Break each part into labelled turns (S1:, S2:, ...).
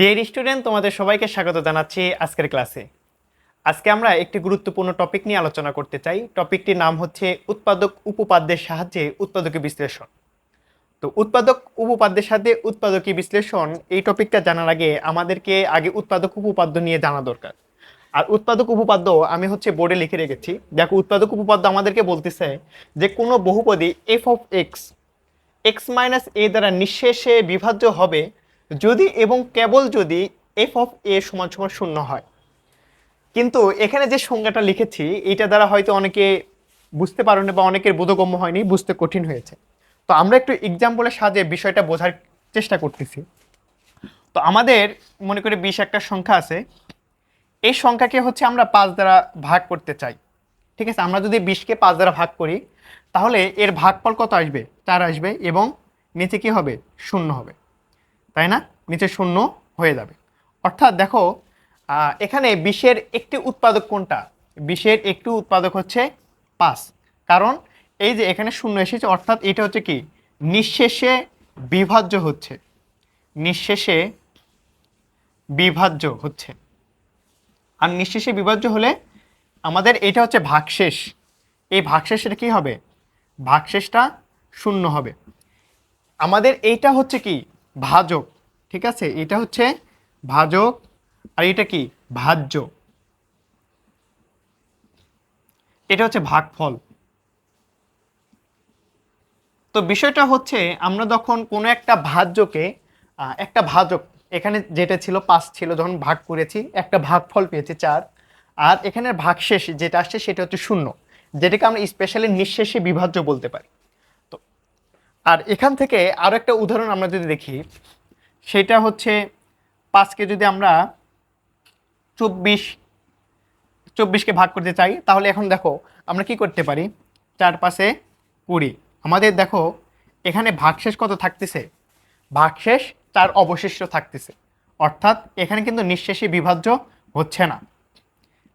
S1: Dear student তোমাদের সবাইকে স্বাগত জানাচ্ছি আজকের ক্লাসে। আজকে আমরা একটি গুরুত্বপূর্ণ টপিক নিয়ে আলোচনা করতে চাই। টপিকটির নাম হচ্ছে উৎপাদক উপপাদ্যের সাহায্যে উৎপাদকী বিশ্লেষণ। তো উৎপাদক উপপাদ্যের সাথে উৎপাদকী বিশ্লেষণ, এই টপিকটা জানার আগে আমাদেরকে আগে উৎপাদক উপপাদ্য নিয়ে জানা দরকার। আর উৎপাদক উপপাদ্য আমি হচ্ছে বোর্ডে লিখে রেখেছি। দেখো, উৎপাদক উপপাদ্য আমাদেরকে বলতেছে যে কোনো বহুপদী F of X X minus A দ্বারা নিঃশেষে বিভাজ্য হবে যদি এবং কেবল যদি এফ অফ এ সমান সমান শূন্য হয়। কিন্তু এখানে যে সংজ্ঞাটা লিখেছি, এইটা দ্বারা হয়তো অনেকে বুঝতে পারেনি বা অনেকের বোধগম্য হয়নি, বুঝতে কঠিন হয়েছে। তো আমরা একটু এক্সাম্পলের সাহায্যে বিষয়টা বোঝার চেষ্টা করতেছি। তো আমাদের মনে করি বিশ একটা সংখ্যা আছে। এই সংখ্যাকে হচ্ছে আমরা পাঁচ দ্বারা ভাগ করতে চাই। ঠিক আছে? আমরা যদি বিশকে পাঁচ দ্বারা ভাগ করি, তাহলে এর ভাগফল কত আসবে? চার আসবে এবং নিচে কী হবে? শূন্য হবে। তাই না? নিচে শূন্য হয়ে যাবে। অর্থাৎ দেখো এখানে বিশের একটি উৎপাদক কোনটা? বিশের একটি উৎপাদক হচ্ছে পাঁচ। কারণ এই যে এখানে শূন্য এসেছে, অর্থাৎ এটা হচ্ছে কি? নিঃশেষে বিভাজ্য হচ্ছে। নিঃশেষে বিভাজ্য হচ্ছে। আর নিঃশেষে বিভাজ্য হলে আমাদের এটা হচ্ছে ভাগশেষ। এই ভাগশেষটা কি হবে? ভাগশেষটা শূন্য হবে। আমাদের এইটা হচ্ছে কি? ভাজক, ঠিক আছে? এটা হচ্ছে ভাজক, আর এটা কি? ভাজ্য। এটা হচ্ছে ভাগফল। তো বিষয়টা হচ্ছে, আমরা যখন কোনো একটা ভাজ্যকে একটা ভাজক, এখানে যেটা ছিল পাঁচ ছিল, যখন ভাগ করেছি, একটা ভাগফল পেয়েছি চার, আর এখানের ভাগশেষ যেটা আসছে সেটা হচ্ছে শূন্য, যেটাকে আমরা স্পেশালি নিঃশেষে বিভাজ্য বলতে পারি। আর এখান থেকে আরও একটা উদাহরণ আমরা যদি দেখি, সেটা হচ্ছে পাঁচকে যদি আমরা চব্বিশ, চব্বিশকে ভাগ করতে চাই, তাহলে এখন দেখো আমরা কি করতে পারি? চার পাশে কুড়ি। আমাদের দেখো এখানে ভাগশেষ কত থাকতেছে? ভাগশেষ চার অবশিষ্ট থাকতেছে। অর্থাৎ এখানে কিন্তু নিঃশেষে বিভাজ্য হচ্ছে না।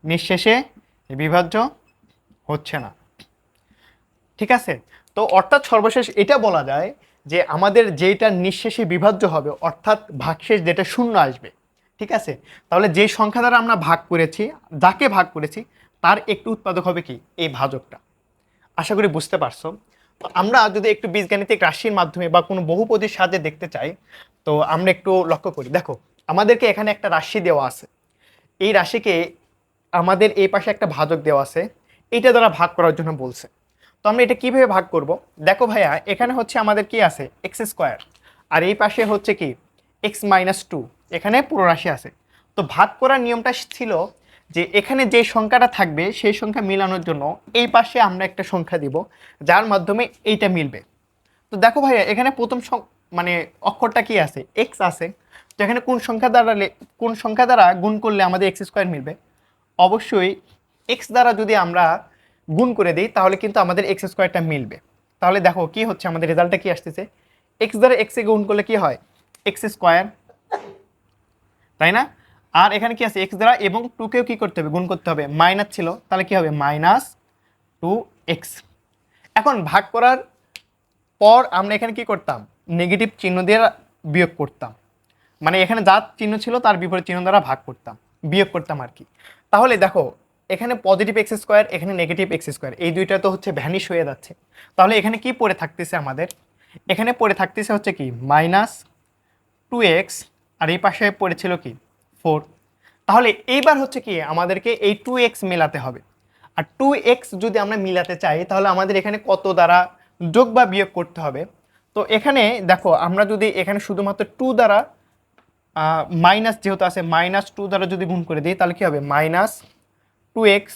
S1: নিঃশেষে বিভাজ্য হচ্ছে না। ঠিক আছে? তো অর্থাৎ সর্বশেষ এটা বলা যায় যে আমাদের যেটা নিঃশেষে বিভাজ্য হবে, অর্থাৎ ভাগশেষ যেটা শূন্য আসবে, ঠিক আছে? তাহলে যে সংখ্যা দ্বারা আমরা ভাগ করেছি, যাকে ভাগ করেছি, তার একটু উৎপাদক হবে কি? এই ভাজকটা। আশা করি বুঝতে পারছ? আমরা যদি একটু বীজগাণিতিক রাশির মাধ্যমে বা কোনো বহুপদীর সাহায্যে দেখতে চাই, তো আমরা একটু লক্ষ্য করি। দেখো, আমাদেরকে এখানে একটা রাশি দেওয়া আছে। এই রাশিকে আমাদের এই পাশে একটা ভাজক দেওয়া আছে। এইটা দ্বারা ভাগ করার জন্য বলছে। তো আমরা এটা কীভাবে ভাগ করব? দেখো ভাইয়া, এখানে হচ্ছে আমাদের কি আছে? এক্স স্কোয়ার আর এই পাশে হচ্ছে কি? এক্স মাইনাস টু এখানে পুরো রাশি আছে। তো ভাগ করার নিয়মটা ছিল যে এখানে যে সংখ্যাটা থাকবে, সেই সংখ্যা মিলানোর জন্য এই পাশে আমরা একটা সংখ্যা দিব, যার মাধ্যমে এইটা মিলবে। তো দেখো ভাইয়া, এখানে প্রথম মানে অক্ষরটা কি আছে? এক্স আছে। তো এখানে কোন সংখ্যা দ্বারা কোন সংখ্যা দ্বারা গুণ করলে আমাদের এক্স স্কোয়ার মিলবে? অবশ্যই এক্স দ্বারা যদি আমরা গুণ করে দিই, তাহলে কিন্তু আমাদের এক্স স্কোয়ারটা মিলবে। তাহলে দেখো কি হচ্ছে, আমাদের রেজাল্টটা কি আসতেছে? এক্স দ্বারা এক্সে গুণ করলে কি হয়? এক্স স্কোয়ার তাই না? আর এখানে কি আছে? এক্স দ্বারা এবং টুকেও কি করতে হবে? গুণ করতে হবে। মাইনাস ছিল, তাহলে কি হবে? মাইনাস টু এক্স এখন ভাগ করার পর আমরা এখানে কি করতাম? নেগেটিভ চিহ্ন দিয়ে বিয়োগ করতাম। মানে এখানে যা চিহ্ন ছিল, তার বিপরীত চিহ্ন দ্বারা ভাগ করতাম, বিয়োগ করতাম আর কি। তাহলে দেখো এখানে পজিটিভ এক্স স্কোয়ার এখানে নেগেটিভ এক্স স্কোয়ার এই দুইটা তো হচ্ছে ভ্যানিশ হয়ে যাচ্ছে। তাহলে এখানে কি পড়ে থাকতেছে আমাদের? এখানে পড়ে থাকতেছে হচ্ছে কি মাইনাস টু এক্স আর এই পাশে পড়েছিল কি ফোর তাহলে এইবার হচ্ছে কি, আমাদেরকে এই টু এক্স মেলাতে হবে। আর টু এক্স যদি আমরা মিলাতে চাই, তাহলে আমাদের এখানে কত দ্বারা যোগ বা বিয়োগ করতে হবে? তো এখানে দেখো, আমরা যদি এখানে শুধুমাত্র টু দ্বারা মাইনাস যেহেতু আছে মাইনাস টু দ্বারা যদি গুণ করে দিই, তাহলে কি হবে? মাইনাস টু এক্স,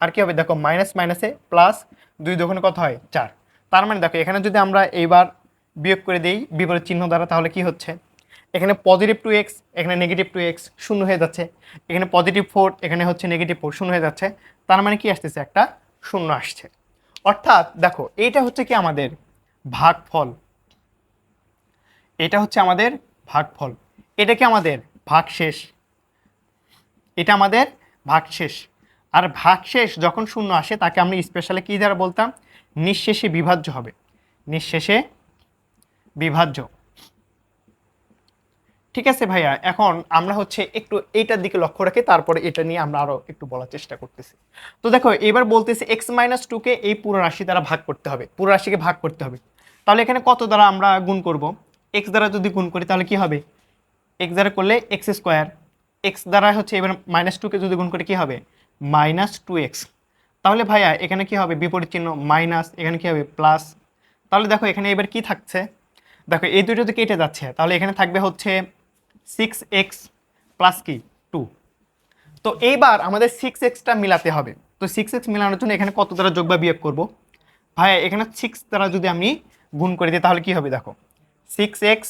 S1: আর কি হবে? দেখো, মাইনাস মাইনাসে প্লাস দুই দোকানে কত হয়? চার। তার মানে দেখো, এখানে যদি আমরা এইবার বিয়োগ করে দিই, বিপরীত চিহ্ন দ্বারা, তাহলে কি হচ্ছে? এখানে পজিটিভ টু এক্স এখানে নেগেটিভ টু এক্স শূন্য হয়ে যাচ্ছে। এখানে পজিটিভ ফোর এখানে হচ্ছে নেগেটিভ ফোর শূন্য হয়ে যাচ্ছে। তার মানে কি আসতেছে? একটা শূন্য আসছে। অর্থাৎ দেখো, এইটা হচ্ছে কি আমাদের ভাগফল। এটা হচ্ছে আমাদের ভাগফল। এটা কি আমাদের ভাগশেষ? এটা আমাদের ভাগশেষ। আর ভাগশেষ যখন শূন্য আসে, তাকে আমরা স্পেশালি কী দ্বারা বলতাম? নিঃশেষে বিভাজ্য হবে। নিঃশেষে বিভাজ্য। ঠিক আছে ভাইয়া, এখন আমরা হচ্ছে একটু এইটার দিকে লক্ষ্য রাখি, তারপরে এটা নিয়ে আমরা আরও একটু বলার চেষ্টা করতেছি। তো দেখো, এবার বলতেছি এক্স মাইনাস টুকে এই পুরো রাশি দ্বারা ভাগ করতে হবে, পুরো রাশিকে ভাগ করতে হবে। তাহলে এখানে কত দ্বারা আমরা গুণ করব? এক্স দ্বারা যদি গুণ করি, তাহলে কি হবে? এক্স দ্বারা করলে এক্স স্কোয়ার এক্স দ্বারা হচ্ছে এবার মাইনাস টুকে যদি গুণ করে, কি হবে? মাইনাস টু এক্স তাহলে ভাইয়া, এখানে কি হবে? বিপরীত চিহ্ন মাইনাস এখানে কি হবে? প্লাস তাহলে দেখো, এখানে এবার কি থাকছে? দেখো, এই দুটো তো কেটে যাচ্ছে। তাহলে এখানে থাকবে হচ্ছে সিক্স এক্স প্লাস কি? টু তো এইবার আমাদের সিক্স এক্সটা মিলাতে হবে। তো সিক্স এক্স মিলানোর জন্য এখানে কত দ্বারা যোগ বা বিয়োগ করব? ভাইয়া, এখানে সিক্স দ্বারা যদি আমি গুণ করে দিই, তাহলে কি হবে দেখো? সিক্স এক্স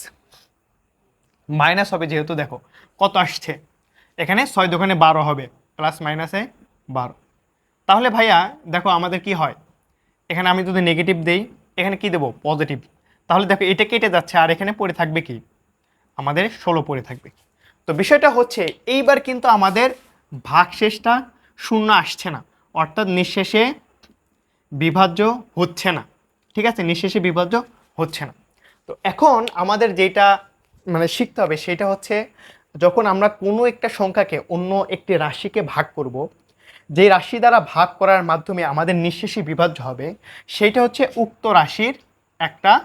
S1: মাইনাস হবে যেহেতু, দেখো, কত আসছে? এখানে ছয় দোকানে বারো হবে প্লাস মাইনাসে বারো। তাহলে ভাইয়া, দেখো আমাদের কি হয়? এখানে আমি যদি নেগেটিভ দেই, এখানে কি দেবো? পজিটিভ তাহলে দেখো এটা কেটে যাচ্ছে, আর এখানে পড়ে থাকবে কি? আমাদের ষোলো পড়ে থাকবে। তো বিষয়টা হচ্ছে, এইবার কিন্তু আমাদের ভাগশেষটা শূন্য আসছে না। অর্থাৎ নিঃশেষে বিভাজ্য হচ্ছে না। ঠিক আছে? নিঃশেষে বিভাজ্য হচ্ছে না। তো এখন আমাদের যেটা মানে শিখতে হবে, সেটা হচ্ছে যখন আমরা কোনো একটা সংখ্যাকে অন্য একটি রাশিকে ভাগ করব যে রাশি দ্বারা ভাগ করার মাধ্যমে আমাদের নিঃশেষে বিভাজ্য হবে সেইটা হচ্ছে উক্ত রাশির একটা,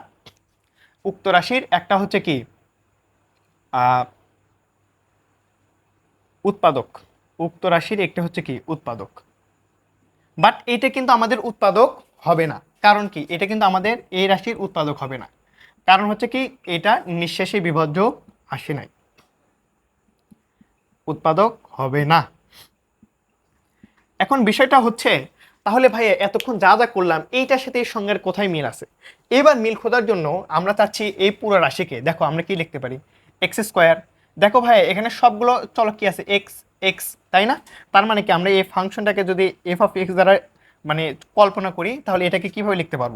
S1: উক্ত রাশির একটা হচ্ছে কি? উৎপাদক। উক্ত রাশির একটা হচ্ছে কি? উৎপাদক। বাট এটা কিন্তু আমাদের উৎপাদক হবে না। কারণ কি? এটা কিন্তু আমাদের এই রাশির উৎপাদক হবে না। কারণ হচ্ছে কি? এটা নিঃশেষে বিভাজ্য আসে নাই। উৎপাদক হবে না। এখন বিষয়টা হচ্ছে, তাহলে ভাই এতক্ষণ যা যা করলাম, এইটার সাথে এই সঙ্গের কোথায় মিল আছে? এবার মিল খোঁজার জন্য আমরা চাচ্ছি এই পুরো রাশিকে, দেখো আমরা কি লিখতে পারি? এক্স স্কোয়ার দেখো ভাই এখানে সবগুলো চলো কি আছে? এক্স এক্স তাই না? তার মানে কি আমরা এই ফাংশনটাকে যদি এফ অফ এক্স দ্বারা মানে কল্পনা করি, তাহলে এটাকে কীভাবে লিখতে পারব?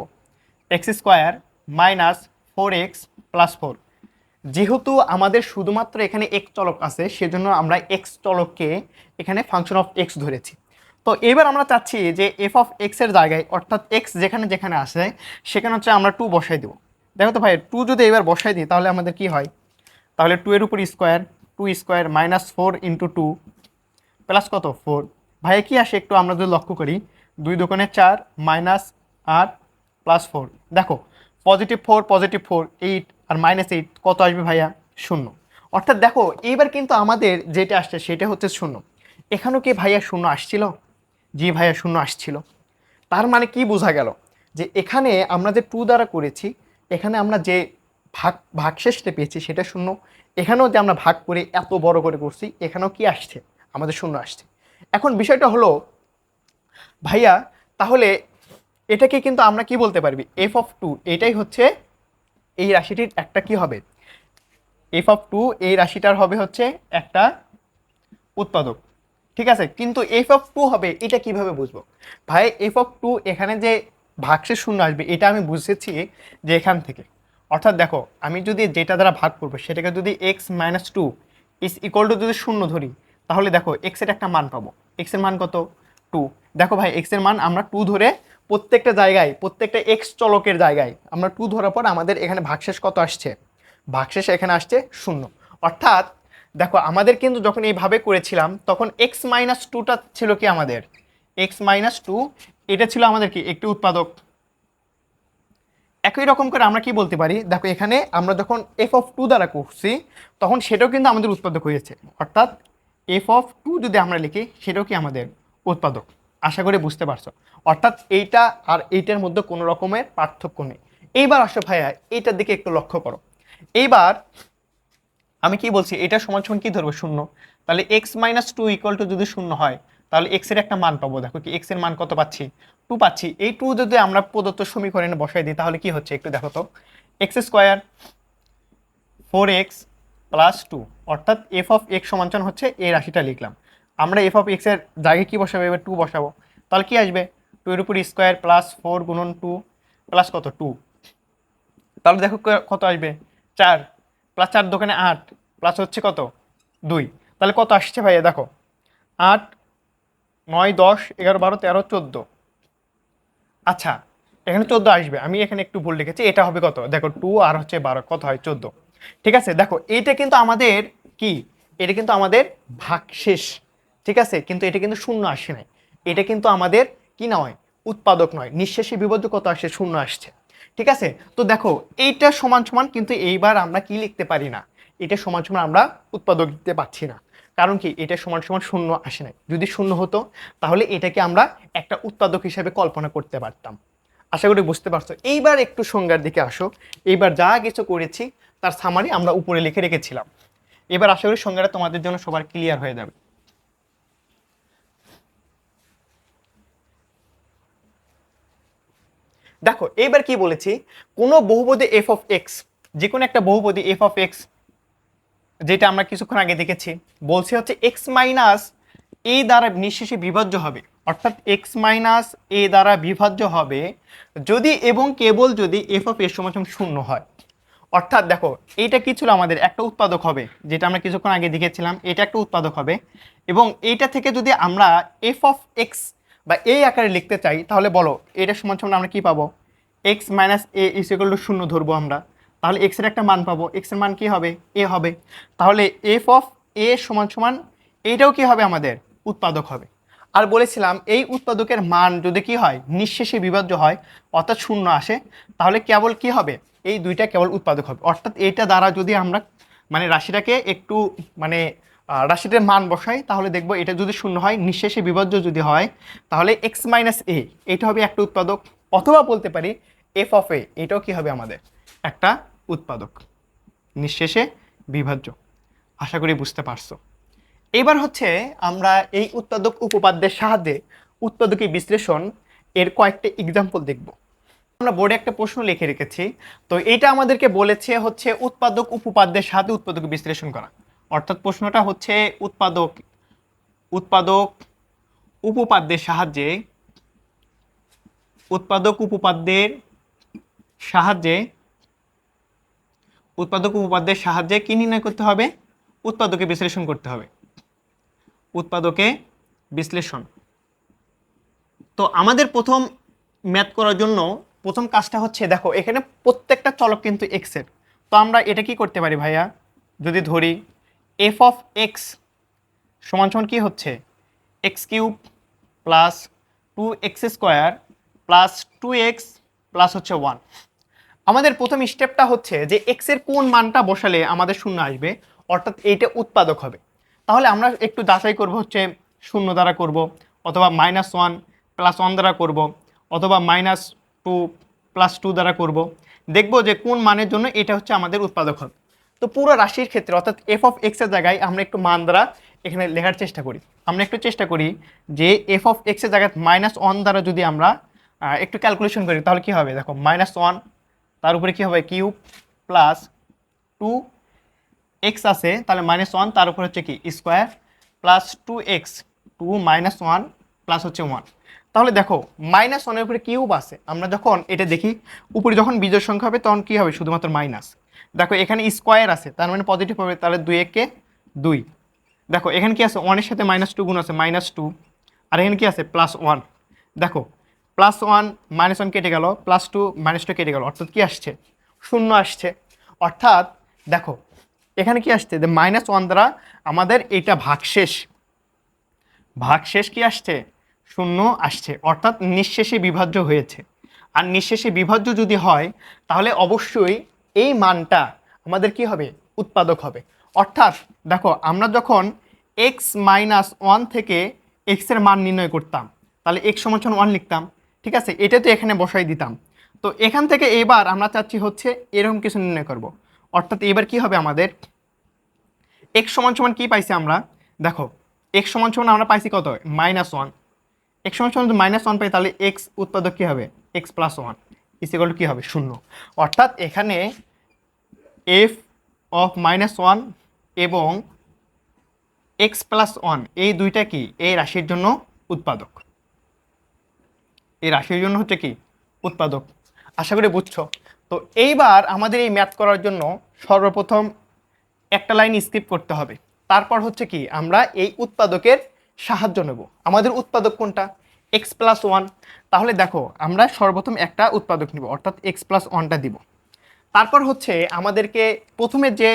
S1: X square minus four x plus four যেহেতু আমাদের শুধুমাত্র এখানে এক্স চলক আছে, সেজন্য আমরা এক্স চলককে এখানে ফাংশন অফ এক্স ধরেছি। তো এবার আমরা চাচ্ছি যে এফ অফ এক্সের জায়গায়, অর্থাৎ এক্স যেখানে যেখানে আসে, সেখানে হচ্ছে আমরা টু বসাই দেবো। দেখো তো ভাই টু যদি এবার বসাই দিই, তাহলে আমাদের কি হয়? তাহলে টু এর উপর square two square minus four into two plus কত? ফোর ভাই কী আসে একটু, আমরা যদি লক্ষ্য করি, দুই দোকানে চার মাইনাস আট প্লাস ফোর দেখো positive four positive four eight আর মাইনাস এইট কত আসবে ভাইয়া? শূন্য। অর্থাৎ দেখো এইবার কিন্তু আমাদের যেটা আসছে, সেটা হচ্ছে শূন্য। এখানেও কি ভাইয়া শূন্য আসছিল? জি ভাইয়া শূন্য আসছিল। তার মানে কি বোঝা গেল? যে এখানে আমরা যে টু দ্বারা করেছি, এখানে আমরা যে ভাগ ভাগশেষটা পেয়েছি সেটা শূন্য। এখানেও যে আমরা ভাগ করে এত বড় করে করছি, এখানেও কি আসছে? আমাদের শূন্য আসছে। এখন বিষয়টা হলো, ভাইয়া, তাহলে এটাকে কিন্তু আমরা কি বলতে পারবি? এফ অফ টু এটাই হচ্ছে এই রাশিটির একটা কি হবে? এফ অফ টু এই রাশিটার হবে হচ্ছে একটা উৎপাদক। ঠিক আছে? কিন্তু এফ অফ টু হবে, এটা কীভাবে বুঝব? ভাই এফ অফ টু এখানে যে ভাগশেষ শূন্য আসবে, এটা আমি বুঝেছি যে এখান থেকে। অর্থাৎ দেখো, আমি যদি যেটা দ্বারা ভাগ করব, সেটাকে যদি x minus two is equal to যদি শূন্য ধরি, তাহলে দেখো এক্সের একটা মান পাবো। এক্সের মান কত? টু দেখো ভাই এক্সের মান আমরা টু ধরে প্রত্যেকটা জায়গায়, প্রত্যেকটা এক্স চলকের জায়গায়, আমরা টু ধরার পর আমাদের এখানে ভাগশেষ কত আসছে? ভাগশেষ এখানে আসছে শূন্য। অর্থাৎ দেখো, আমাদের কিন্তু যখন এইভাবে করেছিলাম, তখন এক্স মাইনাস টুটা ছিল কি আমাদের? এক্স মাইনাস টু এটা ছিল আমাদের কি? একটি উৎপাদক। একই রকম করে আমরা কি বলতে পারি? দেখো, এখানে আমরা যখন এফ অফ টু দ্বারা করছি, তখন সেটাও কিন্তু আমাদের উৎপাদক হয়েছে। অর্থাৎ এফ অফ টু যদি আমরা লিখি, সেটাও কি আমাদের উৎপাদক। আশা করে বুঝতে পারছ। অর্থাৎ এইটা আর এইটার মধ্যে কোনো রকমের পার্থক্য নেই। এইবার আসো ভাইয়া, এইটার দিকে একটু লক্ষ্য করো। এইবার আমি কি বলছি? এটা সমান সমান কি ধরবো? শূন্য। তাহলে x minus two equal to যদি শূন্য হয়, তাহলে এক্সের একটা মান পাবো। দেখো কি এক্সের মান কত পাচ্ছি? টু পাচ্ছি। এই টু যদি আমরা প্রদত্ত সমীকরণে বসাই দিই, তাহলে কি হচ্ছে? একটু দেখো তো। X square four x plus two অর্থাৎ এফ অফ এক্স সমাঞ্চন হচ্ছে এই রাশিটা লিখলাম। আমরা এফ অফ এক্সের জায়গায় কি বসাবো? এবার টু বসাবো। তাহলে কি আসবে? টু এর উপর স্কোয়ার প্লাস ফোর গুণন টু প্লাস কত? টু তাহলে দেখো কত আসবে? চার। প্লাস চার দোকানে আট প্লাস হচ্ছে কত? দুই। তাহলে কত আসছে ভাইয়া? দেখো। আট, নয়, দশ, এগারো, বারো, তেরো, চোদ্দ। আচ্ছা এখানে চোদ্দ আসবে। আমি এখানে একটু ভুল লিখেছি। এটা হবে কত? দেখো টু আর হচ্ছে বারো। কত হয়? চোদ্দ। ঠিক আছে? দেখো, এইটা কিন্তু আমাদের কি? এটা কিন্তু আমাদের ভাগশেষ। ঠিক আছে? কিন্তু এটা কিন্তু শূন্য আসে নাই। এটা কিন্তু আমাদের কি নয়? উৎপাদক নয়। নিঃশেষে বিবদ্ধ কত আসে? শূন্য আসছে। ঠিক আছে? তো দেখো, এইটা সমান সমান কিন্তু এইবার আমরা কি লিখতে পারি না? এটা সমান সমান আমরা উৎপাদক লিখতে পারছি না। কারণ কি? এটা সমান সমান শূন্য আসে নাই। যদি শূন্য হতো, তাহলে এটাকে আমরা একটা উৎপাদক হিসেবে কল্পনা করতে পারতাম। আশা করি বুঝতে পারছ? এইবার একটু সংজ্ঞার দিকে আসো। এইবার যা কিছু করেছি, তার সামারি আমরা উপরে লিখে রেখেছিলাম। এবার আশা করি সংজ্ঞাটা তোমাদের জন্য সবার ক্লিয়ার হয়ে যাবে। দেখো এবার কি বলেছি? কোনো বহুপদী এফ অফ এক্স যে কোনো একটা বহুপদী এফ অফ এক্স যেটা আমরা কিছুক্ষণ আগে দেখেছি, বলছি হচ্ছে এক্স মাইনাস এ দ্বারা নিঃশেষে বিভাজ্য হবে। অর্থাৎ এক্স মাইনাস এ দ্বারা বিভাজ্য হবে যদি এবং কেবল যদি এফ অফ এর সমান শূন্য হয়। অর্থাৎ দেখো, এইটা কি ছিল আমাদের? একটা উৎপাদক হবে, যেটা আমরা কিছুক্ষণ আগে দেখেছিলাম, এটা একটা উৎপাদক হবে। এবং এইটা থেকে যদি আমরা এফ অফ এক্স বা এই আকারে লিখতে চাই, তাহলে বলো এটা সমান সমান আমরা কী পাবো? X minus a is two শূন্য ধরবো আমরা। তাহলে এক্সের একটা মান পাবো। এক্সের মান কী হবে? এ হবে। তাহলে এফ অফ এ সমান সমান, এইটাও কী হবে আমাদের? উৎপাদক হবে। আর বলেছিলাম, এই উৎপাদকের মান যদি কি হয়? নিঃশেষে বিভাজ্য হয়, অর্থাৎ শূন্য আসে, তাহলে কেবল কি হবে? এই দুইটা কেবল উৎপাদক হবে। অর্থাৎ এইটা দ্বারা যদি আমরা মানে রাশিটাকে একটু মানে আহ, রাশিটার মান বসাই তাহলে দেখব এটা যদি শূন্য হয় নিঃশেষে বিভাজ্য যদি হয় তাহলে এক্স মাইনাস এ এটা হবে একটা উৎপাদক অথবা বলতে পারি এফ অফ এ এটাও কি হবে আমাদের? একটা উৎপাদক নিঃশেষে বিভাজ্য। আশা করি বুঝতে পারছ। এবার হচ্ছে আমরা এই উৎপাদক উপপাদ্যের সাহায্যে উৎপাদকী বিশ্লেষণ এর কয়েকটা এক্সাম্পল দেখব। আমরা বোর্ডে একটা প্রশ্ন লিখে রেখেছি তো এটা আমাদেরকে বলেছে হচ্ছে উৎপাদক উপপাদ্যের সাহায্যে উৎপাদক বিশ্লেষণ করা। অর্থাৎ প্রশ্নটা হচ্ছে উৎপাদক উৎপাদক উপপাদ্যের সাহায্যে, উৎপাদক উপপাদ্যের সাহায্যে, উৎপাদক উপপাদ্যের সাহায্যে কি নির্ণয় করতে হবে? উৎপাদকে বিশ্লেষণ করতে হবে। উৎপাদকে বিশ্লেষণ। তো আমাদের প্রথম ম্যাথ করার জন্য প্রথম কাজটা হচ্ছে, দেখো, এখানে প্রত্যেকটা চলক কিন্তু এক্সের তো আমরা এটা কি করতে পারি ভাইয়া? যদি ধরি এফ অফ এক্স সমান সমান কি হচ্ছে? X cube plus two x square plus two x plus হচ্ছে ওয়ান। আমাদের প্রথম স্টেপটা হচ্ছে যে এক্সের কোন মানটা বসালে আমাদের শূন্য আসবে, অর্থাৎ এইটা উৎপাদক হবে। তাহলে আমরা একটু যাচাই করব হচ্ছে শূন্য দ্বারা করব, অথবা মাইনাস ওয়ান প্লাস ওয়ান দ্বারা করব, অথবা মাইনাস টু প্লাস টু দ্বারা করব। দেখব যে কোন মানের জন্য এটা হচ্ছে আমাদের উৎপাদক হবে। তো পুরো রাশির ক্ষেত্রে, অর্থাৎ এফ অফ এক্সের জায়গায় আমরা একটু মান দ্বারা এখানে লেখার চেষ্টা করি। আমরা একটু চেষ্টা করি যে এফ অফ এক্সের জায়গায় মাইনাস ওয়ান দ্বারা যদি আমরা একটু ক্যালকুলেশন করি, তাহলে কি হবে? দেখো মাইনাস ওয়ান তার উপরে কি হবে? কিউব প্লাস টু এক্স আছে, তাহলে মাইনাস ওয়ান তার উপর হচ্ছে কি? Square plus two x two minus one plus হচ্ছে ওয়ান তাহলে দেখো মাইনাস ওয়ানের উপরে কিউব আছে। আমরা যখন এটা দেখি, উপরে যখন বিজয় সংখ্যা হবে, তখন কি হবে? শুধুমাত্র মাইনাস দেখো, এখানে স্কোয়ার আছে, তার মানে পজিটিভ হবে, তাহলে দুই একে দুই। দেখো, এখানে কি আছে? ওয়ানের সাথে মাইনাস টু গুণ আছে মাইনাস টু আর এখানে কি আছে? প্লাস ওয়ান দেখো প্লাস ওয়ান মাইনাস ওয়ান কেটে গেল প্লাস টু মাইনাস টু কেটে গেল, অর্থাৎ কি আসছে? শূন্য আসছে। অর্থাৎ, দেখো, এখানে কি আসছে? যে মাইনাস ওয়ান দ্বারা আমাদের এইটা ভাগশেষ ভাগশেষ কি আসছে? শূন্য আসছে। অর্থাৎ নিঃশেষে বিভাজ্য হয়েছে। আর নিঃশেষে বিভাজ্য যদি হয়, তাহলে অবশ্যই এই মানটা আমাদের কি হবে? উৎপাদক হবে। অর্থাৎ দেখো, আমরা যখন এক্স মাইনাস ওয়ান থেকে এক্সের মান নির্ণয় করতাম, তাহলে এক্স সমান ওয়ান লিখতাম, ঠিক আছে? এটা তো এখানে বসাই দিতাম। তো এখান থেকে এবার আমরা চাচ্ছি হচ্ছে এরকম কিছু নির্ণয় করব। অর্থাৎ এবার কি হবে আমাদের? এক্স সমান সমান কি পাইছি আমরা? দেখো এক্স সমান সমান আমরা পাইছি কত? মাইনাস ওয়ান এক্স সমান সমান মাইনাস ওয়ান পাই, তাহলে এক্স উৎপাদক কী হবে? X plus one is equal কী হবে? শূন্য। অর্থাৎ এখানে এফ অফ মাইনাস ওয়ান এবং এক্স প্লাস ওয়ান এই দুইটা কি? এই রাশির জন্য উৎপাদক। এই রাশির জন্য হচ্ছে কি? উৎপাদক। আশা করি বুঝছ? তো এইবার আমাদের এই ম্যাথ করার জন্য সর্বপ্রথম একটা লাইন স্কিপ করতে হবে। তারপর হচ্ছে কি? আমরা এই উৎপাদকের সাহায্য নেব। আমাদের উৎপাদক কোনটা? এক্স প্লাস ওয়ান তাহলে দেখো, আমরা সর্বপ্রথম একটা উৎপাদক নিব, অর্থাৎ এক্স প্লাস ওয়ানটা দিব। তারপর হচ্ছে আমাদেরকে প্রথমে যে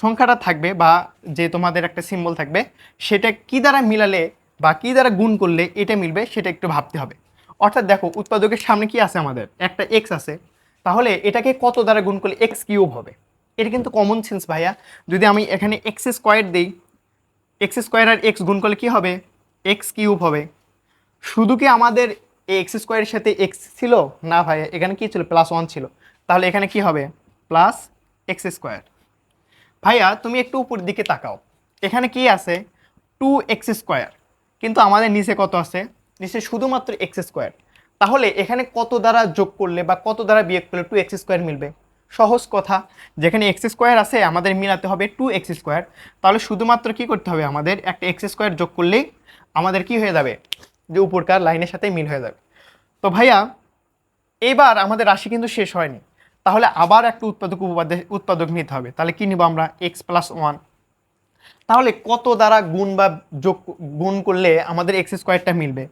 S1: সংখ্যাটা থাকবে বা যে তোমাদের একটা সিম্বল থাকবে, সেটা কি দ্বারা মিলালে বা কি দ্বারা গুণ করলে এটা মিলবে, সেটা একটু ভাবতে হবে। অর্থাৎ দেখো, উৎপাদকের সামনে কি আছে আমাদের? একটা এক্স আছে। তাহলে এটাকে কত দ্বারা গুণ করলে এক্স কিউব হবে? এটা কিন্তু কমন সেন্স ভাইয়া। যদি আমি এখানে এক্স স্কোয়ার দিই এক্স স্কোয়ার আর এক্স গুণ করলে কি হবে? এক্স কিউব হবে। শুধু কি আমাদের এক্স স্কোয়ারের সাথে এক্স ছিল? না ভাই, এখানে কি ছিল? প্লাস ওয়ান ছিল। তাহলে এখানে কি হবে? প্লাস এক্স স্কোয়ার ভাইয়া, তুমি একটু উপর দিকে তাকাও। এখানে কি আছে? টু এক্স স্কোয়ার কিন্তু আমাদের নিচে কত আছে? নিচে শুধুমাত্র এক্স স্কোয়ার তাহলে এখানে কত দ্বারা যোগ করলে বা কত দ্বারা বিয়োগ করলে টু এক্স স্কোয়ার মিলবে? সহজ কথা। যেখানে এক্স স্কোয়ার আছে, আমাদের মিলাতে হবে টু এক্স স্কোয়ার তাহলে শুধুমাত্র কি করতে হবে? আমাদের একটা এক্স স্কোয়ার যোগ করলেই আমাদের কি হয়ে যাবে? যে উপরকার লাইনের সাথে মিল হয়ে যাবে। তো ভাইয়া, এবার আমাদের রাশি কিন্তু শেষ হয়নি। তাহলে আবার একটা উৎপাদক উপপাদ্য উৎপাদক নিতে হবে। তাহলে কী নিব আমরা? এক্স প্লাস ওয়ান তাহলে কত দ্বারা গুণ বা যোগ, গুণ করলে আমাদের এক্স স্কোয়ারটা মিলবে?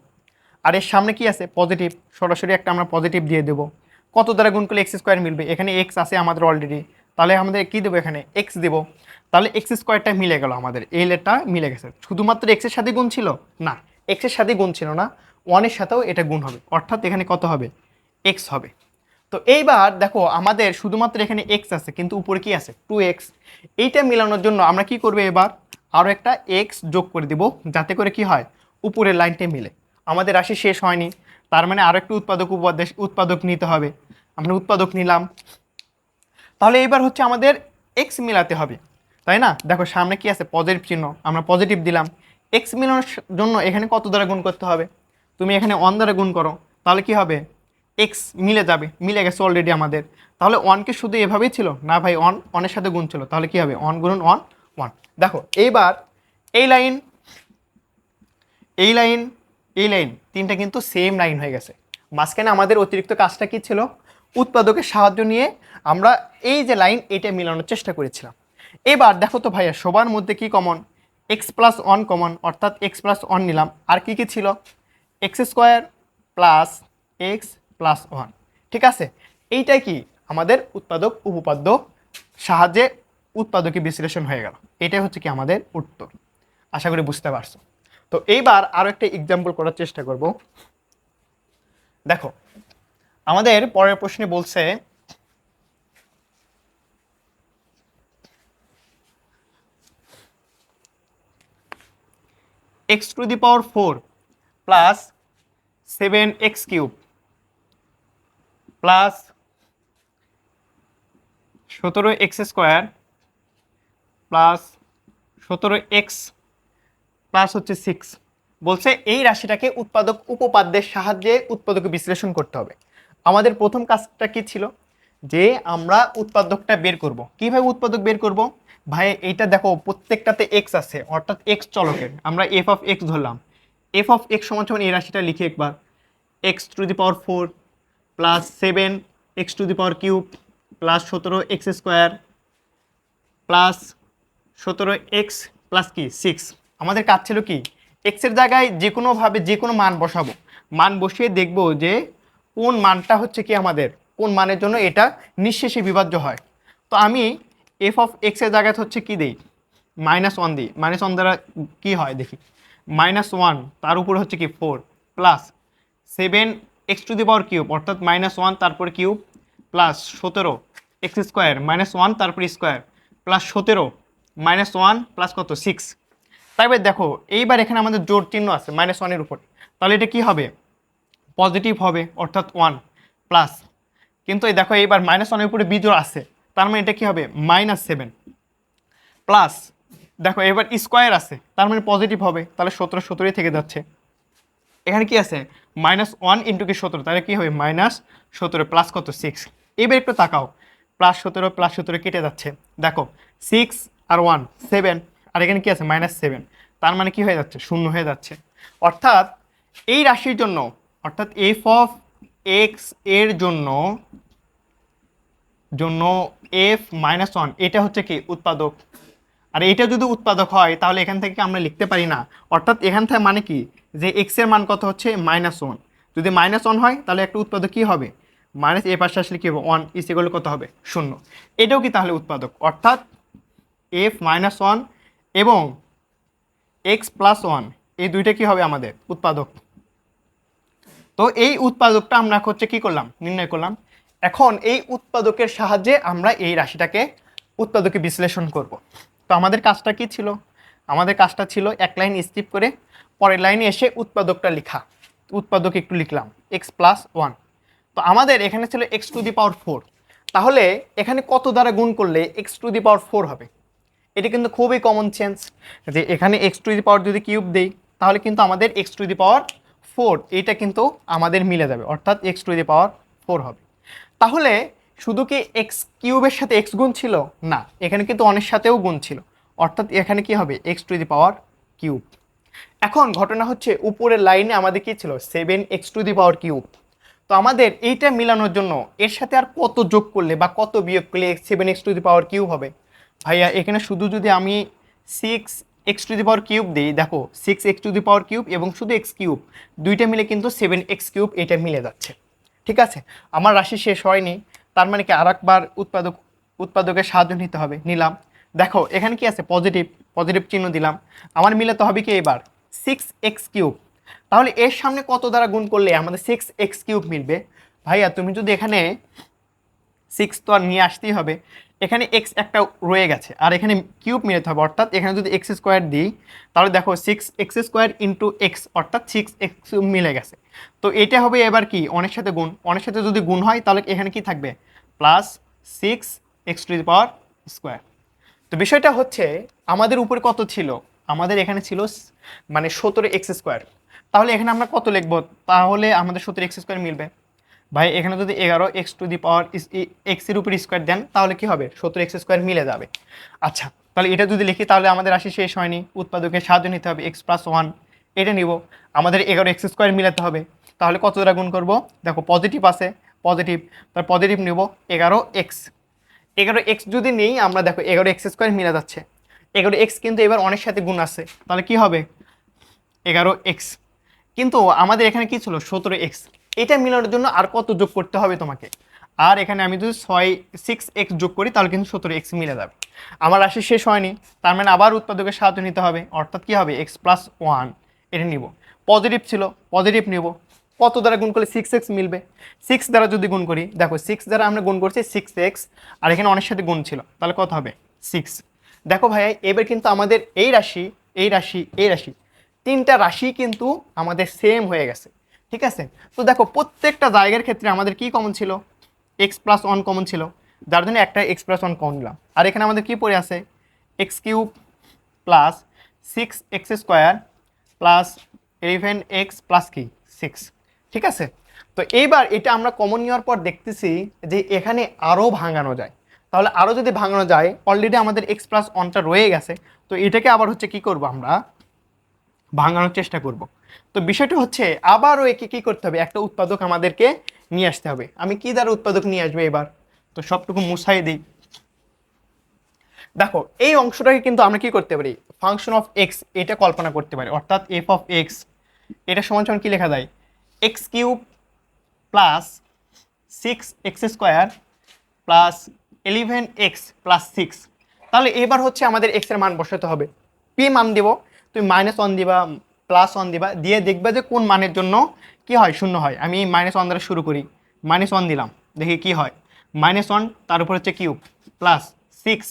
S1: আর এর সামনে কি আছে? পজিটিভ সরাসরি একটা আমরা পজিটিভ দিয়ে দেবো। কত দ্বারা গুণ করলে এক্স স্কোয়ার মিলবে? এখানে এক্স আছে আমাদের অলরেডি তাহলে আমাদের কি দেবো এখানে? এক্স দেবো। তাহলে এক্স স্কোয়ারটা মিলে গেল আমাদের। এই লেটটা মিলে গেছে। শুধুমাত্র এক্সের সাথে গুণ ছিল? না। এক্সের সাথে গুণ ছিল না ওয়ানের সাথেও এটা গুণ হবে। অর্থাৎ এখানে কত হবে? এক্স হবে। তো এইবার দেখো, আমাদের শুধুমাত্র এখানে এক্স আছে, কিন্তু উপরে কি আছে? টু এক্স এইটা মেলানোর জন্য আমরা কি করব এবার? আরও একটা এক্স যোগ করে দিব, যাতে করে কি হয়? উপরের লাইনটা মিলে। আমাদের রাশি শেষ হয়নি, তার মানে আরও একটু উৎপাদক উপাদেশ, উৎপাদক নিতে হবে। আমরা উৎপাদক নিলাম। তাহলে এইবার হচ্ছে আমাদের এক্স মিলাতে হবে। তাই না? দেখো, সামনে কি আছে? পজিটিভ চিহ্ন। আমরা পজিটিভ দিলাম। এক্স মিলানোর জন্য এখানে কত দ্বারা গুণ করতে হবে? তুমি এখানে অন দ্বারা গুণ করো, তাহলে কি হবে? এক্স মিলে যাবে, মিলে গেছে অলরেডি আমাদের। তাহলে ওয়ানকে শুধু এভাবেই ছিল? না ভাই অন অনের সাথে গুণ ছিল, তাহলে কি হবে? অন গুণন অন ওয়ান দেখো, এইবার এই লাইন এই লাইন এই লাইন তিনটা কিন্তু সেম লাইন হয়ে গেছে। মাঝখানে আমাদের অতিরিক্ত কাজটা কি ছিল? উৎপাদকের সাহায্য নিয়ে আমরা এই যে লাইন এটা মিলানোর চেষ্টা করেছিলাম। এবার দেখো তো ভাইয়া, সবার মধ্যে কি common x plus one common অর্থাৎ এক্স প্লাস ওয়ান নিলাম। আর কি কি ছিল? X square plus x plus one ঠিক আছে? এইটাই কি? আমাদের উৎপাদক উপপাদ্য সাহায্যে উৎপাদকে বিশ্লেষণ হয়ে গেল। এটাই হচ্ছে কি আমাদের উত্তর। আশা করি বুঝতে পারছ। তো এইবার আরও একটা এক্সাম্পল করার চেষ্টা করব। দেখো, আমাদের পরের প্রশ্নে বলছে x to the power four plus seven x cube plus সতেরো এক্স স্কোয়ার প্লাস সতেরো এক্স প্লাস হচ্ছে সিক্স। বলছে এই রাশিটাকে উৎপাদক উপপাদ্যের সাহায্যে উৎপাদকে বিশ্লেষণ করতে হবে। আমাদের প্রথম কাজটা কি ছিল? যে আমরা উৎপাদকটা বের করব। কীভাবে উৎপাদক বের করব? ভাই, এইটা দেখো, প্রত্যেকটাতে এক্স আছে, অর্থাৎ এক্স চলকের। আমরা এফ অফ এক্স ধরলাম। এফ অফ এক্স সমান সমান এই রাশিটা লিখি একবার। X to the power four plus seven x to the power cube plus সতেরো এক্স স্কোয়ার প্লাস সতেরো এক্স প্লাস কি? সিক্স আমাদের কাজ ছিল কি? এক্সের জায়গায় যে কোনোভাবে যে কোনো মান বসাবো। মান বসিয়ে দেখব যে কোন মানটা হচ্ছে কি আমাদের? কোন মানের জন্য এটা নিঃশেষে বিভাজ্য হয়। তো আমি এফ অফ এক্সের জায়গায় হচ্ছে কি দিই? মাইনাস ওয়ান দিই। মাইনাস ওয়ান দ্বারা কী হয়? দেখি। মাইনাস ওয়ান তার উপর হচ্ছে কি? Four plus seven x to the power cube অর্থাৎ মাইনাস ওয়ান তারপর কিউব প্লাস সতেরো এক্স স্কোয়ার মাইনাস ওয়ান তারপর স্কোয়ার প্লাস সতেরো মাইনাস ওয়ান প্লাস কত? সিক্স তাইবার দেখো, এইবার এখানে আমাদের জোর চিহ্ন আছে মাইনাস ওয়ানের উপর। তাহলে এটা কি হবে? পজিটিভ হবে, অর্থাৎ ওয়ান প্লাস কিন্তু এই দেখো, এইবার মাইনাস ওয়ানের উপরে বিজোড় আছে। তার মানে এটা কি হবে? মাইনাস সেভেন প্লাস দেখো এবার স্কোয়ার আছে, তার মানে পজিটিভ হবে। তাহলে সতেরো সতেরোই থেকে যাচ্ছে। এখানে কি আছে? মাইনাস ওয়ান ইন্টু কি সতেরো? তাহলে কী হবে? মাইনাস সতেরো প্লাস কত? সিক্স এবার একটু তাকাও। প্লাস সতেরো প্লাস সতেরো কেটে যাচ্ছে। দেখো সিক্স আর ওয়ান সেভেন আর এখানে কি আছে? মাইনাস সেভেন তার মানে কি হয়ে যাচ্ছে? শূন্য হয়ে যাচ্ছে। অর্থাৎ এই রাশির জন্য, অর্থাৎ এফ অফ এক্সের জন্য জন্য এফ মাইনাস ওয়ান এটা হচ্ছে কি? উৎপাদক। আর এটা যদি উৎপাদক হয়, তাহলে এখান থেকে আমরা লিখতে পারি না। অর্থাৎ এখান থেকে মানে কি? যে এক্সের মান কত হচ্ছে? মাইনাস ওয়ান যদি মাইনাস ওয়ান হয়, তাহলে একটা উৎপাদক কী হবে? মাইনাস এ পাশে আসলে কী হবে? ওয়ান ইস ইকুয়াল কত হবে? শূন্য। এটাও কি তাহলে উৎপাদক? অর্থাৎ এফ মাইনাস ওয়ান এবং এক্স প্লাস ওয়ান এই দুইটা কি হবে আমাদের? উৎপাদক। তো এই উৎপাদকটা আমরা হচ্ছে কি করলাম? নির্ণয় করলাম। এখন এই উৎপাদকের সাহায্যে আমরা এই রাশিটাকে উৎপাদকে বিশ্লেষণ করব। তো আমাদের কাজটা কি ছিল? আমাদের কাজটা ছিল এক লাইন স্কিপ করে পরের লাইনে এসে উৎপাদকটা লেখা। উৎপাদক একটু লিখলাম এক্স প্লাস ওয়ান তো আমাদের এখানে ছিল x to the power four তাহলে এখানে কত দ্বারা গুণ করলে x to the power four হবে? এটা কিন্তু খুবই কমন সেন্স যে এখানে এক্স টু দি পাওয়ার যদি কিউব দেই, তাহলে কিন্তু আমাদের x to the power four এটা কিন্তু আমাদের মিলে যাবে। অর্থাৎ x to the power four হবে। তাহলে শুধু কি এক্স কিউবের সাথে এক্স গুণ ছিল? না, এখানে কিন্তু অনেক সাথেও গুণ ছিল। অর্থাৎ এখানে কি হবে? X to the power cube এখন ঘটনা হচ্ছে উপরের লাইনে আমাদের কি ছিল? Seven x to the power cube তো আমাদের এইটা মিলানোর জন্য এর সাথে আর কত যোগ করলে বা কত বিয়োগ করলে seven x to the power cube হবে? ভাইয়া, এখানে শুধু যদি আমি six x to the power cube দিই, দেখো six x to the power cube এবং শুধু এক্স কিউব দুইটা মিলে কিন্তু সেভেন এক্স কিউব এটা মিলে যাচ্ছে। ঠিক আছে? আমার রাশি শেষ হয়নি, তার মানে কি আর একবার উৎপাদক, উৎপাদকের সাহায্য নিতে হবে। নিলাম। দেখো, এখানে কি আছে? পজিটিভ পজিটিভ চিহ্ন দিলাম। আমার মিলে তো হবে কি এবার? সিক্স এক্স কিউব তাহলে এর সামনে কত দ্বারা গুণ করলে আমাদের সিক্স এক্স কিউব মিলবে? ভাইয়া, তুমি যদি এখানে সিক্স তো আর নিয়ে আসতেই হবে। এখানে এক্স একটা রয়ে গেছে, আর এখানে কিউব মিলাতে হবে, অর্থাৎ এখানে যদি এক্স স্কোয়ার দিই, তাহলে দেখো six x square into x অর্থাৎ সিক্স এক্স মিলে গেছে। তো এটা হবে এবার কি? অনেক সাথে গুণ অনেক সাথে যদি গুণ হয়, তাহলে এখানে কি থাকবে? Plus six x to the power square তো বিষয়টা হচ্ছে, আমাদের উপরে কত ছিল? আমাদের এখানে ছিল মানে সতেরো এক্স স্কোয়ার তাহলে এখানে আমরা কত লিখব? তাহলে আমাদের সতেরো এক্স স্কোয়ার মিলবে। ভাই, এখানে যদি এগারো এক্স টু দি পাওয়ার এক্সের উপর স্কোয়ার দেন, তাহলে কি হবে? সতেরো এক্স স্কোয়ার মিলে যাবে। আচ্ছা তাহলে এটা যদি লিখি, তাহলে আমাদের রাশি শেষ হয়নি। উৎপাদকের সাহায্য নিতে হবে এক্স প্লাস ওয়ান এটা নিব। আমাদের এগারো এক্স স্কোয়ার মিলাতে হবে। তাহলে কত দ্বারা গুণ করব? দেখো পজিটিভ আছে পজিটিভ তার পজিটিভ নেব এগারো এক্স এগারো এক্স যদি নেই, আমরা দেখো, এগারো এক্স স্কোয়ার মিলে যাচ্ছে। এগারো এক্স কিন্তু এবার অনেক সাথে গুণ আছে। তাহলে কি হবে? এগারো এক্স কিন্তু আমাদের এখানে কি ছিল? সতেরো এক্স এটা মিলানোর জন্য আর কত যোগ করতে হবে তোমাকে? আর এখানে আমি যদি ছয় সিক্স এক্স যোগ করি, তাহলে কিন্তু সতেরো এক্স মিলে যাবে। আমার রাশি শেষ হয়নি, তার মানে আবার উৎপাদকের সাহায্য নিতে হবে। অর্থাৎ কি হবে? এক্স প্লাস ওয়ান এটা নিব। পজিটিভ ছিল পজিটিভ নেব। কত দ্বারা গুণ করলে সিক্স এক্স মিলবে? সিক্স দ্বারা যদি গুণ করি, দেখো সিক্স দ্বারা আমরা গুণ করছি সিক্স এক্স আর এখানে অনেক সাথে গুণ ছিল, তাহলে কত হবে? সিক্স দেখো ভাইয়া, এবার কিন্তু আমাদের এই রাশি এই রাশি এই রাশি, তিনটা রাশি কিন্তু আমাদের সেম হয়ে গেছে। ঠিক আছে? তো দেখো, প্রত্যেকটা জায়গার ক্ষেত্রে আমাদের কি কমন ছিল? এক্স প্লাস ওয়ান কমন ছিল। যার জন্য একটা এক্স প্লাস ওয়ান কমন নিলাম। আর এখানে আমাদের কি পড়ে আছে? X cube plus six x square plus eleven x plus কি? সিক্স ঠিক আছে? তো এইবার এটা আমরা কমন নেওয়ার পর দেখতেছি যে এখানে আরও ভাঙানো যায়। তাহলে আরও যদি ভাঙানো যায় অলরেডি আমাদের এক্স প্লাস ওয়ানটা রয়ে গেছে। তো এটাকে আবার হচ্ছে কি করব আমরা? ভাঙানোর চেষ্টা করব। তো বিষয়টা হচ্ছে আবারও একে কী করতে হবে? একটা উৎপাদক আমাদেরকে নিয়ে আসতে হবে। আমি কি দ্বারা উৎপাদক নিয়ে আসবে এবার? তো সবটুকু মুছাই দিই। দেখো, এই অংশটাকে কিন্তু আমরা কি করতে পারি? ফাংশন অফ এক্স, এটা কল্পনা করতে পারি। অর্থাৎ এফ অফ এক্স, এটা সমান সমান কি লেখা যায়? X cube plus six x square plus eleven x plus six. তাহলে এবার হচ্ছে আমাদের এক্সের মান বসাতে হবে। পি মান দিব। তুমি মাইনাস ওয়ান দিবা প্লাস ওয়ান দিবা, দিয়ে দেখবে যে কোন মানের জন্য কি হয়, শূন্য হয়। আমি মাইনাস ওয়ান দ্বারা শুরু করি। মাইনাস ওয়ান দিলাম, দেখি কি হয়। মাইনাস ওয়ান তার উপর হচ্ছে cube plus six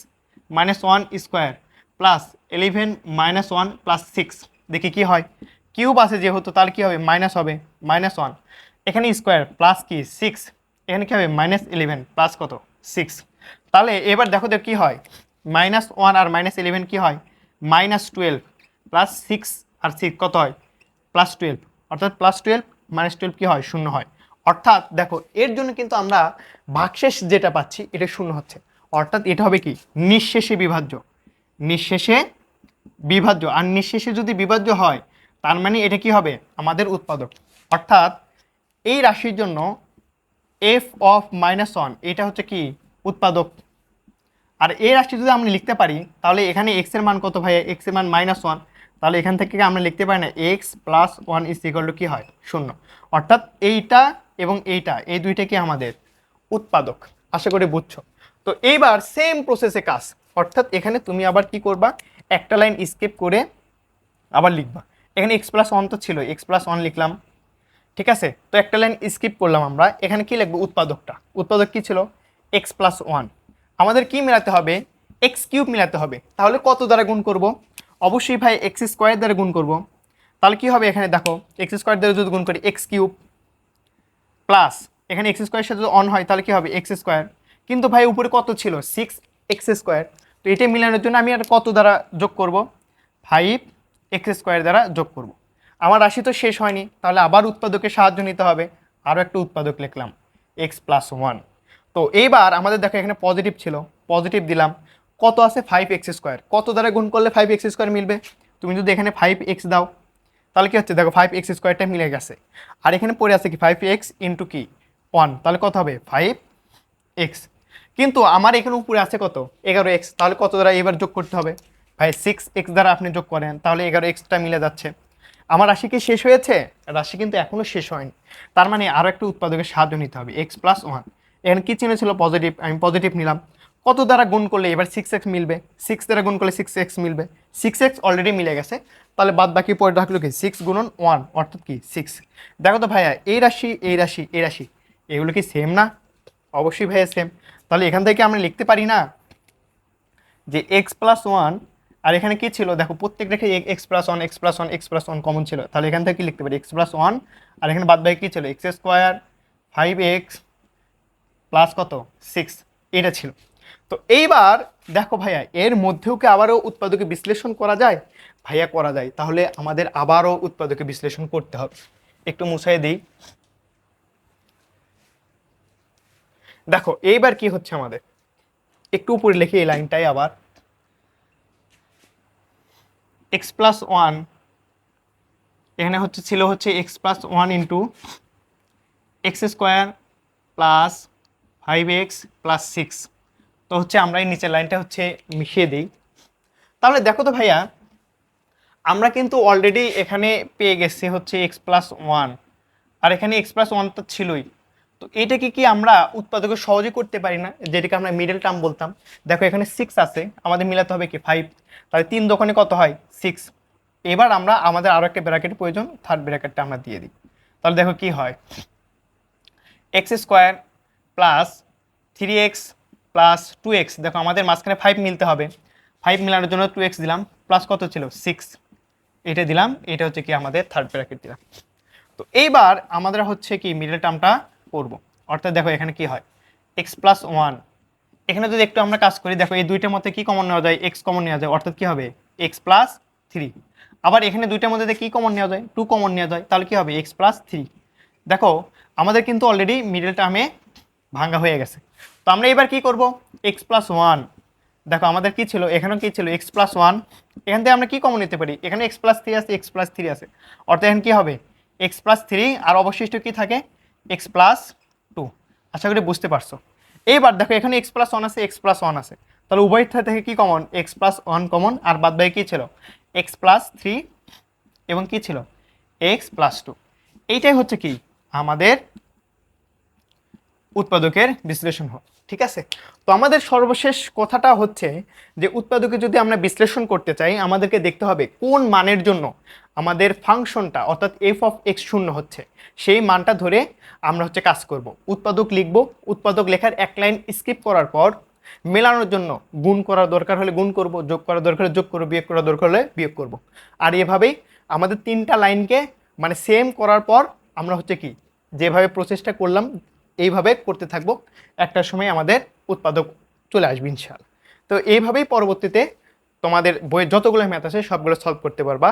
S1: minus one square plus eleven minus one plus six দেখি কি হয়। কিউব আছে যেহেতু, তাহলে কী হবে? মাইনাস হবে মাইনাস ওয়ান এখানে স্কোয়ার প্লাস কি? সিক্স এখানে কী হবে? মাইনাস ইলেভেন প্লাস কত? সিক্স তাহলে এবার দেখো তো কী হয়? মাইনাস ওয়ান আর মাইনাস ইলেভেন কী হয়? মাইনাস টুয়েলভ প্লাস সিক্স আর সিক্স কত হয়? প্লাস টুয়েলভ অর্থাৎ প্লাস টুয়েলভ মাইনাস টুয়েলভ কী হয়? শূন্য হয়। অর্থাৎ দেখো, এর জন্য কিন্তু আমরা ভাগশেষ যেটা পাচ্ছি, এটা শূন্য হচ্ছে। অর্থাৎ এটা হবে কি? নিঃশেষে বিভাজ্য। নিঃশেষে বিভাজ্য। আর নিঃশেষে যদি বিভাজ্য হয়, তার মানে এটা কি হবে? আমাদের উৎপাদক। অর্থাৎ এই রাশির জন্য এফ অফ মাইনাস ওয়ান এটা হচ্ছে কি? উৎপাদক। আর এই রাশি যদি আমরা লিখতে পারি, তাহলে এখানে এক্সের মান কত ভাই এক্সের মান মাইনাস ওয়ান তাহলে এখান থেকে আমরা লিখতে পারি না x plus one is equal to কী হয়? শূন্য। অর্থাৎ এইটা এবং এইটা, এই দুইটা কি আমাদের? উৎপাদক। আশা করি বুঝছ। তো এইবার সেম প্রসেসে কাজ। অর্থাৎ এখানে তুমি আবার কি করবা? একটা লাইন স্কিপ করে আবার লিখবা। এখানে এক্স প্লাস ওয়ান তো ছিল এক্স প্লাস ওয়ান লিখলাম। ঠিক আছে? তো একটা লাইন স্কিপ করলাম আমরা। এখানে কি লিখব? উৎপাদকটা। উৎপাদক কি ছিল? এক্স প্লাস ওয়ান আমাদের কি মেলাতে হবে? এক্স কিউব মেলাতে হবে। তাহলে কত দ্বারা গুণ করব? অবশ্যই ভাই এক্স স্কোয়ার দ্বারা গুণ করব। তাহলে কী হবে এখানে দেখো এক্স স্কোয়ার দ্বারা যদি গুণ করি এক্স কিউব প্লাস এখানে এক্স স্কোয়ারের সাথে যদি অন হয়, তাহলে কী হবে এক্স স্কোয়ার। কিন্তু ভাই উপরে কত ছিল? Six x square. তো এটা মিলানোর জন্য আমি আর কত দ্বারা যোগ করব? ফাইভ এক্স স্কোয়ার দ্বারা যোগ করব। আমার রাশি তো শেষ হয়নি, তাহলে আবার উৎপাদকের সাহায্য নিতে হবে। আরও একটা উৎপাদক লিখলাম এক্স প্লাস ওয়ান তো এইবার আমাদের দেখো এখানে পজিটিভ ছিল পজিটিভ দিলাম। কত আছে ফাইভ এক্স স্কোয়ার কত দ্বারা গুণ করলে ফাইভ এক্স স্কোয়ার মিলবে? তুমি যদি এখানে ফাইভ এক্স দাও, তাহলে কি হচ্ছে? দেখো ফাইভ এক্স স্কোয়ারটা মিলে গেছে। আর এখানে পড়ে আছে কি? ফাইভ এক্স ইন্টু কি? ওয়ান তাহলে কত হবে? ফাইভ এক্স কিন্তু আমার এখানে উপরে আছে কত? এগারো এক্স তাহলে কত দ্বারা এবার যোগ করতে হবে? ভাই সিক্স এক্স দ্বারা আপনি যোগ করেন, তাহলে এগারো এক্সটা মিলে যাচ্ছে। আমার রাশি কি শেষ হয়েছে? রাশি কিন্তু এখনও শেষ হয়নি। তার মানে আরও একটা উৎপাদকের সাহায্য নিতে হবে। এক্স প্লাস ওয়ান এখানে কী চিহ্ন ছিল? পজিটিভ আমি পজিটিভ নিলাম। কত দ্বারা গুণ করলে? এবার সিক্স এক্স মিলবে। সিক্স দ্বারা গুণ করলে সিক্স এক্স মিলবে। সিক্স এক্স অলরেডি মিলে গেছে। তাহলে বাদ বাকি পরে থাকল কি? সিক্স গুণন ওয়ান অর্থাৎ কি? সিক্স দেখো তো ভাইয়া, এই রাশি এই রাশি এই রাশি, এগুলো কি সেম না? অবশ্যই ভাইয়া সেম তাহলে এখান থেকে আমরা লিখতে পারি না যে এক্স প্লাস ওয়ান আর এখানে কি ছিল? দেখো প্রত্যেক রেখে x plus one x plus one x plus one common ছিল। তাহলে এখান থেকে কি লিখতে পারি? এক্স প্লাস ওয়ান আর এখানে বাদ বাকি কী ছিল? X square five x plus কত? সিক্স এটা ছিল। তো এইবার দেখো ভাইয়া, এর মধ্যেও কি আবারও উৎপাদকে বিশ্লেষণ করা যায়? ভাইয়া, করা যায়। তাহলে আমাদের আবারও উৎপাদকে বিশ্লেষণ করতে হবে। একটু মুছাই দিই। দেখো, এইবার কি হচ্ছে আমাদের? একটু উপরে লিখি এই লাইনটাই আবার। এক্স প্লাস ওয়ান এখানে হচ্ছে, ছিল হচ্ছে x plus one into x square plus five x plus six তো হচ্ছে আমরা এই নিচের লাইনটা হচ্ছে মিশিয়ে দিই। তাহলে দেখো তো ভাইয়া, আমরা কিন্তু অলরেডি এখানে পেয়ে গেছি হচ্ছে এক্স প্লাস ওয়ান আর এখানে এক্স প্লাস ওয়ান তো ছিলই। তো এটাকে কি আমরা উৎপাদকে সহজে করতে পারি না? যেটাকে আমরা মিডল টার্ম বলতাম। দেখো এখানে সিক্স আছে, আমাদের মিলাতে হবে কি ফাইভ তাহলে তিন দোকানে কত হয়? সিক্স এবার আমরা আমাদের আরও একটা ব্র্যাকেট প্রয়োজন থার্ড ব্র্যাকেটটা আমরা দিয়ে দিই। তাহলে দেখো কি হয়? X square plus three x plus two x দেখো আমাদের মাঝখানে ফাইভ মিলতে হবে। ফাইভ মিলানোর জন্য টু এক্স দিলাম প্লাস কত ছিল? সিক্স এটা দিলাম, এটা হচ্ছে কি আমাদের থার্ড ব্র্যাকেট দিলাম। তো এইবার আমাদের হচ্ছে কি মিডল টার্মটা করব। অর্থাৎ দেখো এখানে কি হয়? এক্স প্লাস ওয়ান এখানে যদি একটু আমরা কাজ করি, দেখো এই দুইটার মধ্যে কি কমন নেওয়া যায়? এক্স কমন নেওয়া যায়, অর্থাৎ কি হবে? এক্স প্লাস থ্রি আবার এখানে দুইটার মধ্যে কি কমন নেওয়া যায়? টু কমন নেওয়া যায়, তাহলে কি হবে? এক্স প্লাস থ্রি দেখো, আমাদের কিন্তু অলরেডি মিডল টার্মে ভাঙ্গা হয়ে গেছে। তো আমরা এবার কি করব এক্স প্লাস ওয়ান দেখো আমাদের কি ছিল এখানেও কি ছিল এক্স প্লাস ওয়ান এখান থেকে আমরা কি কমন নিতে পারি এখানে এক্স প্লাস থ্রি আছে এক্স প্লাস থ্রি আছে অর্থাৎ এখানে কী হবে এক্স প্লাস থ্রি আর অবশিষ্ট কি থাকে এক্স প্লাস টু আশা করি বুঝতে পারছ এইবার দেখো এখানে এক্স প্লাস ওয়ান আছে এক্স প্লাস ওয়ান আছে তাহলে উভয় থেকে কি common x plus one common আর বাদ বাকি কী ছিল এক্স প্লাস থ্রি এবং কি ছিল এক্স প্লাস টু এইটাই হচ্ছে কি আমাদের উৎপাদকের বিশ্লেষণ হয় ঠিক আছে? তো আমাদের সর্বশেষ কথাটা হচ্ছে যে উৎপাদকে যদি আমরা বিশ্লেষণ করতে চাই, আমাদেরকে দেখতে হবে কোন মানের জন্য আমাদের ফাংশনটা, অর্থাৎ এফ অফ এক্স শূন্য হচ্ছে, সেই মানটা ধরে আমরা হচ্ছে কাজ করব। উৎপাদক লিখব, উৎপাদক লেখার এক লাইন স্কিপ করার পর মেলানোর জন্য গুণ করার দরকার হলে গুণ করব, যোগ করার দরকার হলে যোগ করব, বিয়োগ করার দরকার হলে বিয়োগ করব। আর এভাবেই আমাদের তিনটা লাইনকে মানে সেম করার পর আমরা হচ্ছে কি, যেভাবে প্রসেসটা করলাম এইভাবে করতে থাকব। একটা সময় আমাদের উৎপাদক চলে আসবে ইনশাল তো এইভাবেই পরবর্তীতে তোমাদের বইয়ের যতগুলো ম্যাথ আছে সবগুলো সলভ করতে পারবা।